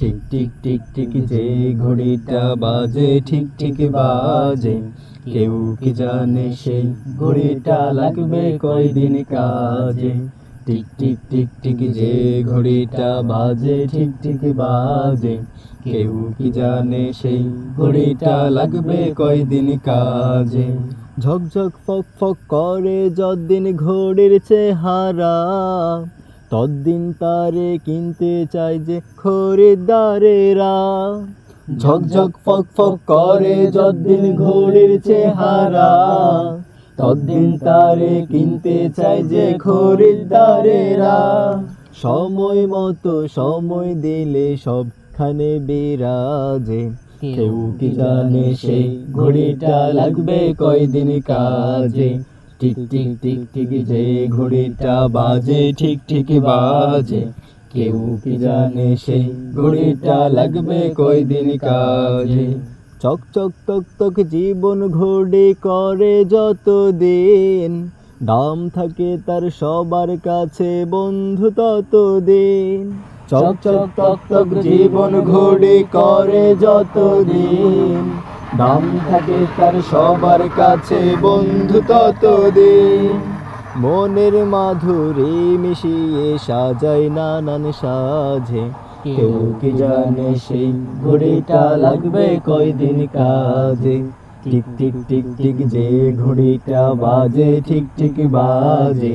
ঠিক ঠিক ঠিক ঠিক যে ঘড়িটা বাজে, ঠিক ঠিক বাজে। কেউ কি জানে সেই ঘড়িটা লাগবে কয়দিন কাজে? টিক টিক টিক টিক যে ঘড়িটা বাজে, ঠিক ঠিক বাজে। কেউ কি জানে সেই ঘড়িটা লাগবে কয়দিন কাজে? ঝকঝক ফক ফক করে যদিন ঘড়ির চেহারা। তদ্দিন তারে কিনতে চাই যে খরিদ্দারেরা। ঝকঝক ফক ফক করে যদিন ঘড়ির চেহারা। তদ্দিন তারে কিনতে চাই যে খরিদ্দারেরা। সময় মতো সময় দিলে সবখানে বিরাজে। কেউ কি জানে সেই ঘড়িটা লাগবে কয়দিন কাজে? টিক টিক টিক টিক, যে ঘড়িটা বাজে, ঠিক ঠিক বাজে। কেউ কি জানে সেই ঘড়িটা লাগবে কয়দিন কাজে? চক চক তক তক জীবন ঘড়ি করে যত দিন দাম থাকে তার সবার কাছে বন্ধু তত দিন চক চক তক তক জীবন ঘড়ি করে যত দিন দাম থাকে তার সবার কাছে, বন্ধু তত দিন মনের মাধুরী মিশিয়ে সাজাই নানান সাজে। কেউ কি জানে সেই ঘড়িটা লাগবে কয়দিন কাজে? টিক টিক টিক টিক, যে ঘড়িটা বাজে, ঠিক ঠিক বাজে।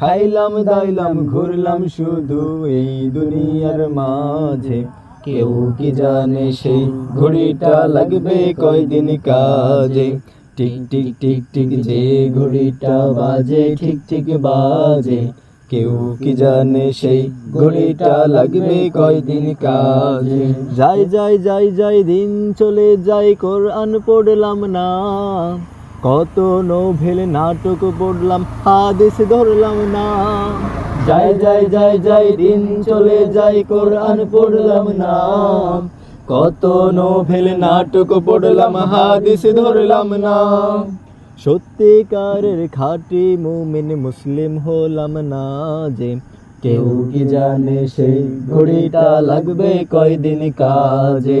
খাইলাম, দাইলাম, ঘুরলাম শুধু এই দুনিয়ার মাঝে। কেউ কি জানে সেই ঘড়িটা লাগবে কয়দিন কাজে? টিক টিক টিক টিক, যে ঘড়িটা বাজে ঠিক ঠিক বাজে। কেউ কি জানে সেই ঘড়িটা লাগবে কয়দিন কাজে? যাই যাই যাই যাই, দিন চলে যাই কোরআন পড়লাম না। কত নোভেল নাটক পড়লাম, হাদিস ধরলাম না। যাই যাই যাই যাই, দিন চলে যাই কোরআন পড়লাম না। কত নোভেল নাটক পড়লাম, হাদিস ধরলাম না। সত্যিকারের খাটি মুমিন মুসলিম হলাম না যে, কেউ কি জানে সেই ঘড়িটা লাগবে কয়দিন কাজে?